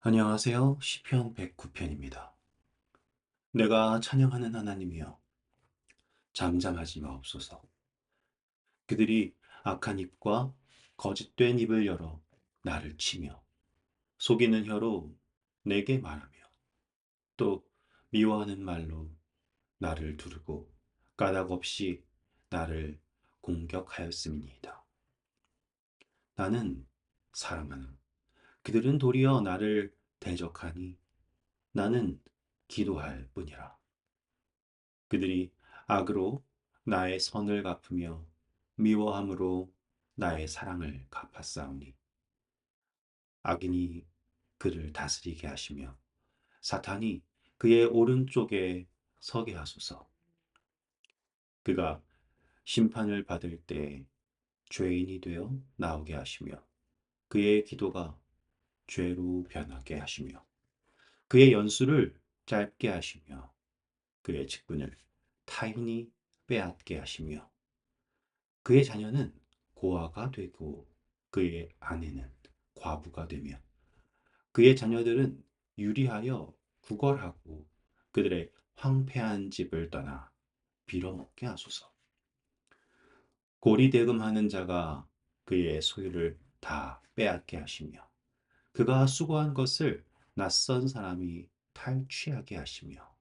안녕하세요. 시편 109편입니다. 내가 찬양하는 하나님이여, 잠잠하지 마옵소서. 그들이 악한 입과 거짓된 입을 열어 나를 치며, 속이는 혀로 내게 말하며, 또 미워하는 말로 나를 두르고 까닭 없이 나를 공격하였음이니이다. 나는 사랑하는 그들은 도리어 나를 대적하니 나는 기도할 뿐이라. 그들이 악으로 나의 선을 갚으며 미워함으로 나의 사랑을 갚았사오니 악인이 그를 다스리게 하시며 사탄이 그의 오른쪽에 서게 하소서. 그가 심판을 받을 때 죄인이 되어 나오게 하시며 그의 기도가 죄로 변하게 하시며 그의 연수를 짧게 하시며 그의 직분을 타인이 빼앗게 하시며 그의 자녀는 고아가 되고 그의 아내는 과부가 되며 그의 자녀들은 유리하여 구걸하고 그들의 황폐한 집을 떠나 빌어먹게 하소서. 고리 대금하는 자가 그의 소유를 다 빼앗게 하시며 그가 수고한 것을 낯선 사람이 탈취하게 하시며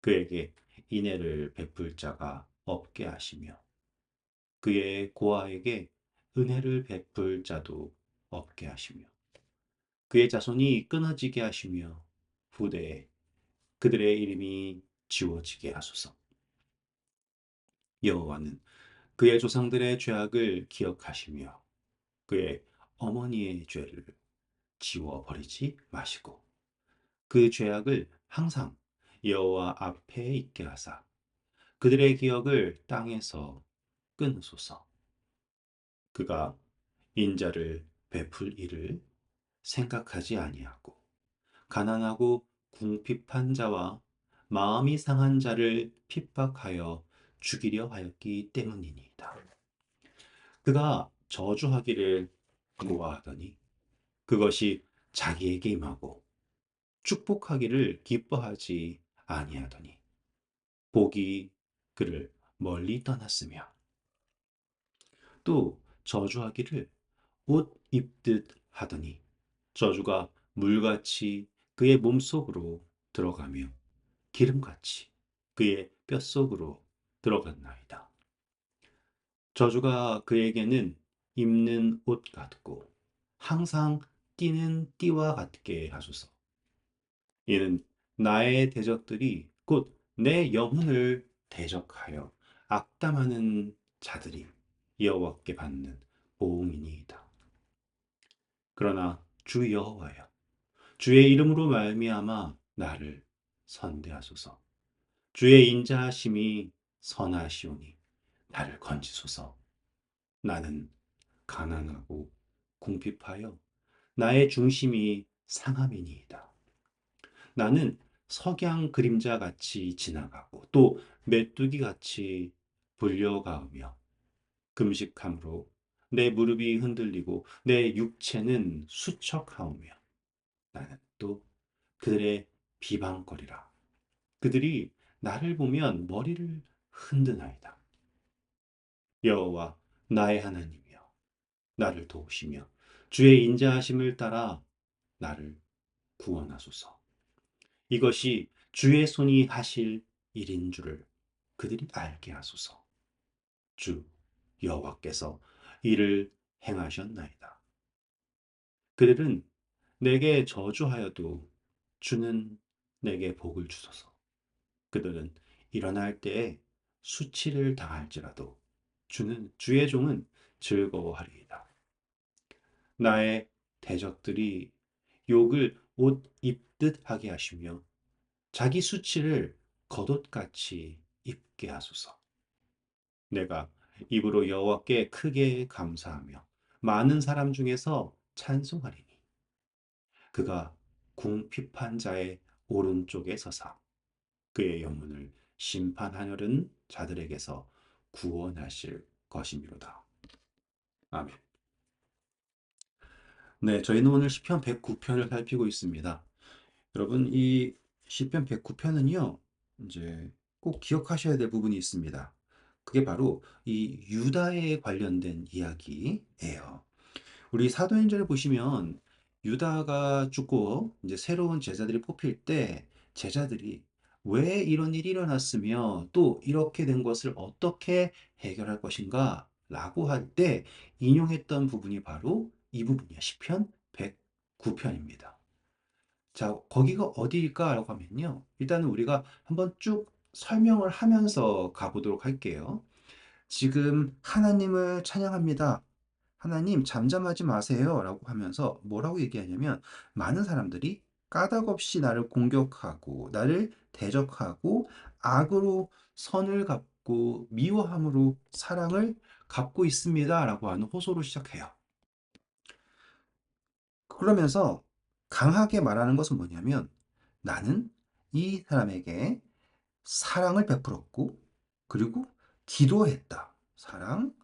그에게 인애를 베풀 자가 없게 하시며 그의 고아에게 은혜를 베풀 자도 없게 하시며 그의 자손이 끊어지게 하시며 후대에 그들의 이름이 지워지게 하소서. 여호와는 그의 조상들의 죄악을 기억하시며 그의 어머니의 죄를 지워버리지 마시고 그 죄악을 항상 여호와 앞에 있게 하사 그들의 기억을 땅에서 끊으소서. 그가 인자를 베풀 일을 생각하지 아니하고 가난하고 궁핍한 자와 마음이 상한 자를 핍박하여 죽이려 하였기 때문이니이다. 그가 저주하기를 좋아하더니 그것이 자기에게 임하고 축복하기를 기뻐하지 아니하더니 복이 그를 멀리 떠났으며 또 저주하기를 옷 입듯 하더니 저주가 물같이 그의 몸속으로 들어가며 기름같이 그의 뼛속으로 들어갔나이다. 저주가 그에게는 입는 옷 같고 항상 띠는 띠와 같게 하소서. 이는 나의 대적들이 곧 내 영혼을 대적하여 악담하는 자들이 여호와께 받는 보응이니이다. 그러나 주 여호와여, 주의 이름으로 말미암아 나를 선대하소서. 주의 인자하심이 선하시오니 나를 건지소서. 나는 가난하고 궁핍하여 나의 중심이 상함이니이다. 나는 석양 그림자 같이 지나가고 또 메뚜기 같이 불려가으며 금식함으로 내 무릎이 흔들리고 내 육체는 수척하오며 나는 또 그들의 비방거리라. 그들이 나를 보면 머리를 흔드나이다. 여호와 나의 하나님이여 나를 도우시며 주의 인자하심을 따라 나를 구원하소서. 이것이 주의 손이 하실 일인 줄을 그들이 알게 하소서. 주 여호와께서 이를 행하셨나이다. 그들은 내게 저주하여도 주는 내게 복을 주소서. 그들은 일어날 때에 수치를 당할지라도 주는 주의 종은 즐거워하리이다. 나의 대적들이 욕을 옷 입듯 하게 하시며 자기 수치를 겉옷같이 입게 하소서. 내가 입으로 여호와께 크게 감사하며 많은 사람 중에서 찬송하리니 그가 궁핍한 자의 오른쪽에 서사 그의 영혼을 심판하려는 자들에게서 구원하실 것이미로다. 아멘. 네, 저희는 오늘 시편 109편을 살피고 있습니다. 여러분, 이 시편 109편은요, 이제 꼭 기억하셔야 될 부분이 있습니다. 그게 바로 이 유다에 관련된 이야기예요. 우리 사도행전을 보시면 유다가 죽고 이제 새로운 제자들이 뽑힐 때 제자들이 왜 이런 일이 일어났으며 또 이렇게 된 것을 어떻게 해결할 것인가 라고 할 때 인용했던 부분이 바로 이 부분이야. 시편 109편입니다. 자, 거기가 어디일까라고 하면요. 일단은 우리가 한번 쭉 설명을 하면서 가보도록 할게요. 지금 하나님을 찬양합니다. 하나님 잠잠하지 마세요. 라고 하면서 뭐라고 얘기하냐면 많은 사람들이 까닭없이 나를 공격하고 나를 대적하고 악으로 선을 갚고 미워함으로 사랑을 갚고 있습니다. 라고 하는 호소로 시작해요. 그러면서 강하게 말하는 것은 뭐냐면 나는 이 사람에게 사랑을 베풀었고 그리고 기도했다. 사랑,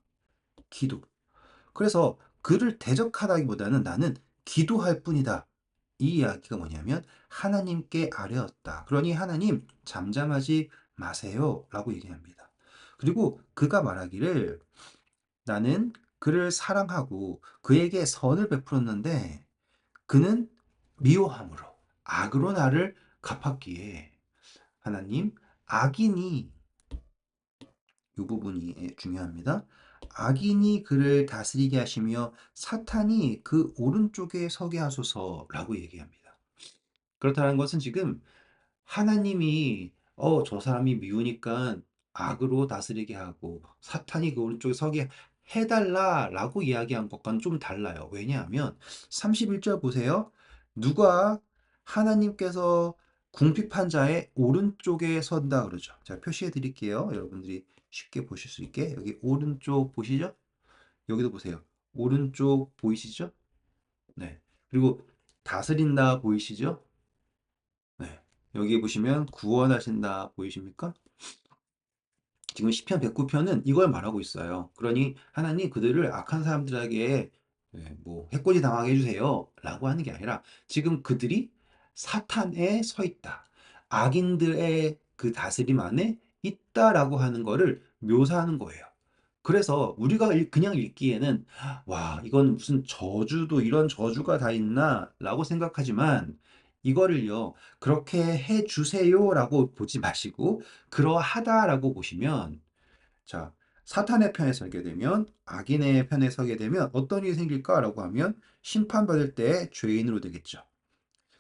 기도. 그래서 그를 대적하다기보다는 나는 기도할 뿐이다. 이 이야기가 뭐냐면 하나님께 아뢰었다. 그러니 하나님 잠잠하지 마세요. 라고 얘기합니다. 그리고 그가 말하기를 나는 그를 사랑하고 그에게 선을 베풀었는데 그는 미워함으로 악으로 나를 갚았기에 하나님 악인이 이 부분이 중요합니다. 악인이 그를 다스리게 하시며 사탄이 그 오른쪽에 서게 하소서라고 얘기합니다. 그렇다는 것은 지금 하나님이 어, 저 사람이 미우니까 악으로 다스리게 하고 사탄이 그 오른쪽에 서게 해달라 라고 이야기한 것과는 좀 달라요. 왜냐하면 31절 보세요. 누가 하나님께서 궁핍한 자의 오른쪽에 선다 그러죠. 자, 표시해 드릴게요. 여러분들이 쉽게 보실 수 있게. 여기 오른쪽 보시죠? 여기도 보세요. 오른쪽 보이시죠? 네. 그리고 다스린다 보이시죠? 네. 여기 보시면 구원하신다 보이십니까? 지금 시편 109편은 이걸 말하고 있어요. 그러니 하나님 그들을 악한 사람들에게 네, 뭐 해코지 당하게 해주세요. 라고 하는 게 아니라 지금 그들이 사탄에 서 있다. 악인들의 그 다스림 안에 있다라고 하는 거를 묘사하는 거예요. 그래서 우리가 그냥 읽기에는 와, 이건 무슨 저주도 이런 저주가 다 있나? 라고 생각하지만 이거를요, 그렇게 해 주세요라고 보지 마시고, 그러하다라고 보시면, 자, 사탄의 편에 서게 되면, 악인의 편에 서게 되면 어떤 일이 생길까라고 하면, 심판받을 때 죄인으로 되겠죠.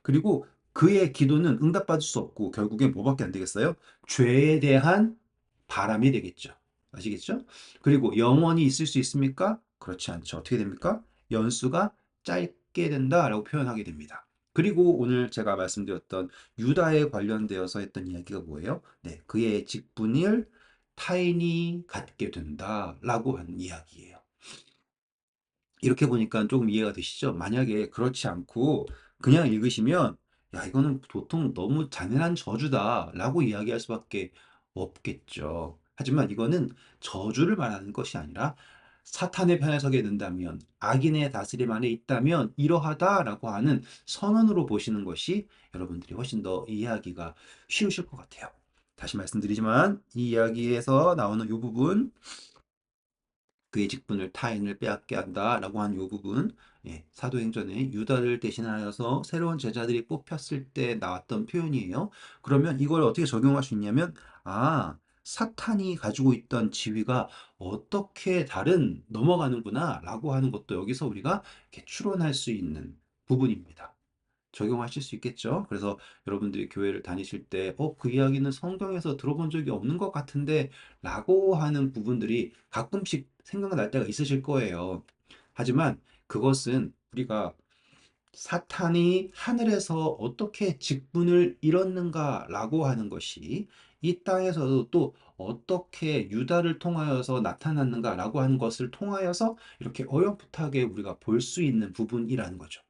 그리고 그의 기도는 응답받을 수 없고, 결국엔 뭐밖에 안 되겠어요? 죄에 대한 바람이 되겠죠. 아시겠죠? 그리고 영원히 있을 수 있습니까? 그렇지 않죠. 어떻게 됩니까? 연수가 짧게 된다라고 표현하게 됩니다. 그리고 오늘 제가 말씀드렸던 유다에 관련되어서 했던 이야기가 뭐예요? 네, 그의 직분을 타인이 갖게 된다라고 하는 이야기예요. 이렇게 보니까 조금 이해가 되시죠? 만약에 그렇지 않고 그냥 읽으시면 야, 이거는 보통 너무 잔인한 저주다라고 이야기할 수밖에 없겠죠. 하지만 이거는 저주를 말하는 것이 아니라 사탄의 편에 서게 된다면 악인의 다스림 안에 있다면 이러하다라고 하는 선언으로 보시는 것이 여러분들이 훨씬 더 이해하기가 쉬우실 것 같아요. 다시 말씀드리지만 이 이야기에서 나오는 이 부분 그의 직분을 타인을 빼앗게 한다라고 하는 이 부분 예, 사도행전에 유다를 대신하여서 새로운 제자들이 뽑혔을 때 나왔던 표현이에요. 그러면 이걸 어떻게 적용할 수 있냐면 아 사탄이 가지고 있던 지위가 어떻게 다른 넘어가는구나 라고 하는 것도 여기서 우리가 이렇게 추론할 수 있는 부분입니다. 적용하실 수 있겠죠? 그래서 여러분들이 교회를 다니실 때, 어, 그 이야기는 성경에서 들어본 적이 없는 것 같은데, 라고 하는 부분들이 가끔씩 생각날 때가 있으실 거예요. 하지만 그것은 우리가 사탄이 하늘에서 어떻게 직분을 잃었는가라고 하는 것이 이 땅에서도 또 어떻게 유다를 통하여서 나타났는가라고 하는 것을 통하여서 이렇게 어렴풋하게 우리가 볼 수 있는 부분이라는 거죠.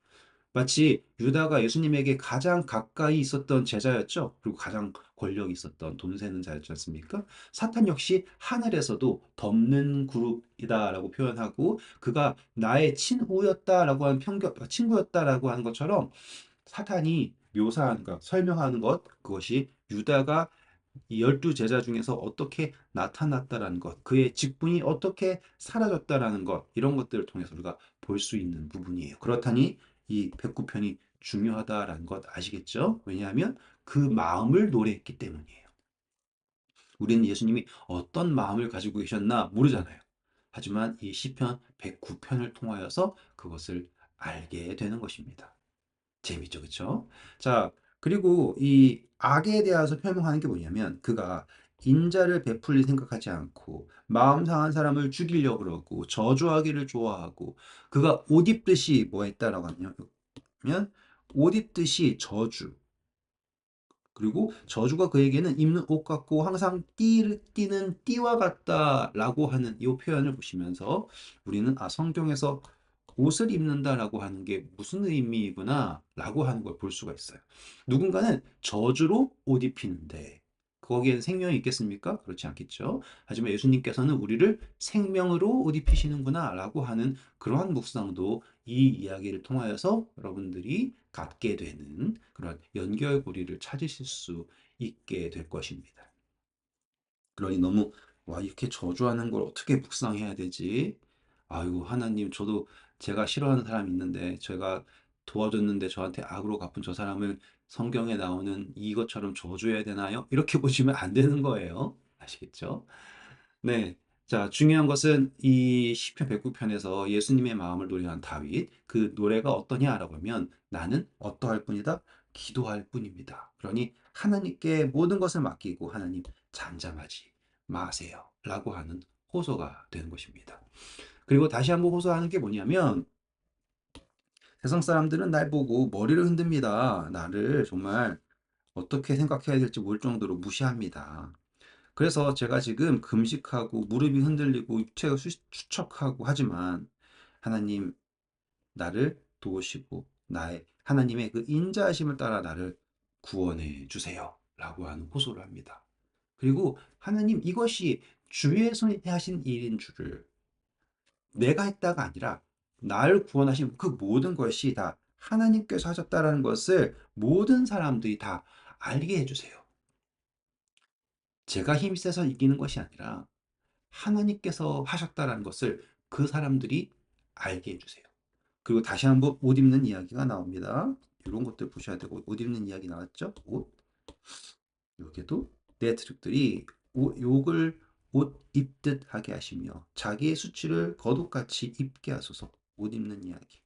마치 유다가 예수님에게 가장 가까이 있었던 제자였죠. 그리고 가장 권력이 있었던 돈 세는 자였지 않습니까? 사탄 역시 하늘에서도 덮는 그룹이다라고 표현하고 그가 나의 친후였다라고 하는 편견, 친구였다라고 하는 것처럼 사탄이 묘사하는 것, 설명하는 것, 그것이 유다가 이 열두 제자 중에서 어떻게 나타났다라는 것, 그의 직분이 어떻게 사라졌다라는 것, 이런 것들을 통해서 우리가 볼 수 있는 부분이에요. 그렇다니 이 백구편이 중요하다라는 것 아시겠죠? 왜냐하면 그 마음을 노래했기 때문이에요. 우리는 예수님이 어떤 마음을 가지고 계셨나 모르잖아요. 하지만 이 시편 109편을 통하여서 그것을 알게 되는 것입니다. 재밌죠, 그쵸? 자, 그리고 이 악에 대해서 설명하는 게 뭐냐면 그가 인자를 베풀리 생각하지 않고 마음 상한 사람을 죽이려고 그러고 저주하기를 좋아하고 그가 옷 입듯이 뭐 했다라고 하면 옷 입듯이 저주. 그리고 저주가 그에게는 입는 옷 같고 항상 띠, 띠는 띠와 같다라고 하는 이 표현을 보시면서 우리는 아 성경에서 옷을 입는다라고 하는 게 무슨 의미구나 라고 하는 걸 볼 수가 있어요. 누군가는 저주로 옷 입히는데 거기엔 생명이 있겠습니까? 그렇지 않겠죠. 하지만 예수님께서는 우리를 생명으로 옷 입히시는구나 라고 하는 그러한 묵상도 이 이야기를 통하여서 여러분들이 갖게 되는 그런 연결고리를 찾으실 수 있게 될 것입니다. 그러니 너무 와 이렇게 저주하는 걸 어떻게 묵상해야 되지? 아이고 하나님 저도 제가 싫어하는 사람이 있는데 제가 도와줬는데 저한테 악으로 갚은 저 사람을 성경에 나오는 이것처럼 저주해야 되나요? 이렇게 보시면 안 되는 거예요. 아시겠죠? 네. 자, 중요한 것은 이 시편 109편에서 예수님의 마음을 노래한 다윗, 그 노래가 어떠냐라고 하면 나는 어떠할 뿐이다? 기도할 뿐입니다. 그러니 하나님께 모든 것을 맡기고 하나님 잠잠하지 마세요. 라고 하는 호소가 되는 것입니다. 그리고 다시 한번 호소하는 게 뭐냐면 세상 사람들은 날 보고 머리를 흔듭니다. 나를 정말 어떻게 생각해야 될지 모를 정도로 무시합니다. 그래서 제가 지금 금식하고 무릎이 흔들리고 육체가 수척하고 하지만 하나님 나를 도우시고 나의 하나님의 그 인자하심을 따라 나를 구원해 주세요. 라고 하는 호소를 합니다. 그리고 하나님 이것이 주의 손이 하신 일인 줄을 내가 했다가 아니라 나를 구원하신 그 모든 것이 다 하나님께서 하셨다라는 것을 모든 사람들이 다 알게 해주세요. 제가 힘이 세서 이기는 것이 아니라 하나님께서 하셨다라는 것을 그 사람들이 알게 해주세요. 그리고 다시 한번 옷 입는 이야기가 나옵니다. 이런 것들 보셔야 되고 옷 입는 이야기 나왔죠? 옷. 여기도 내 트릭들이 욕을 옷 입듯 하게 하시며 자기의 수치를 거룩같이 입게 하소서 옷 입는 이야기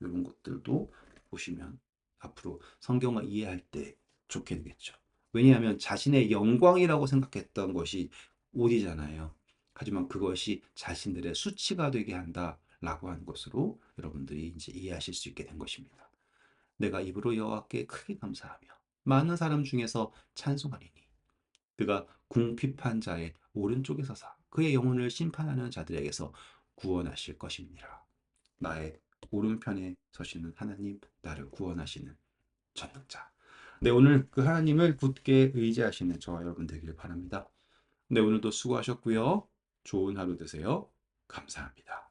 이런 것들도 보시면 앞으로 성경을 이해할 때 좋게 되겠죠. 왜냐하면 자신의 영광이라고 생각했던 것이 옷이잖아요. 하지만 그것이 자신들의 수치가 되게 한다라고 하는 것으로 여러분들이 이제 이해하실 수 있게 된 것입니다. 내가 입으로 여호와께 크게 감사하며 많은 사람 중에서 찬송하리니 그가 궁핍한 자의 오른쪽에 서서 그의 영혼을 심판하는 자들에게서 구원하실 것입니다. 나의 오른편에 서시는 하나님, 나를 구원하시는 전능자. 네, 오늘 그 하나님을 굳게 의지하시는 저와 여러분 되기를 바랍니다. 네, 오늘도 수고하셨고요. 좋은 하루 되세요. 감사합니다.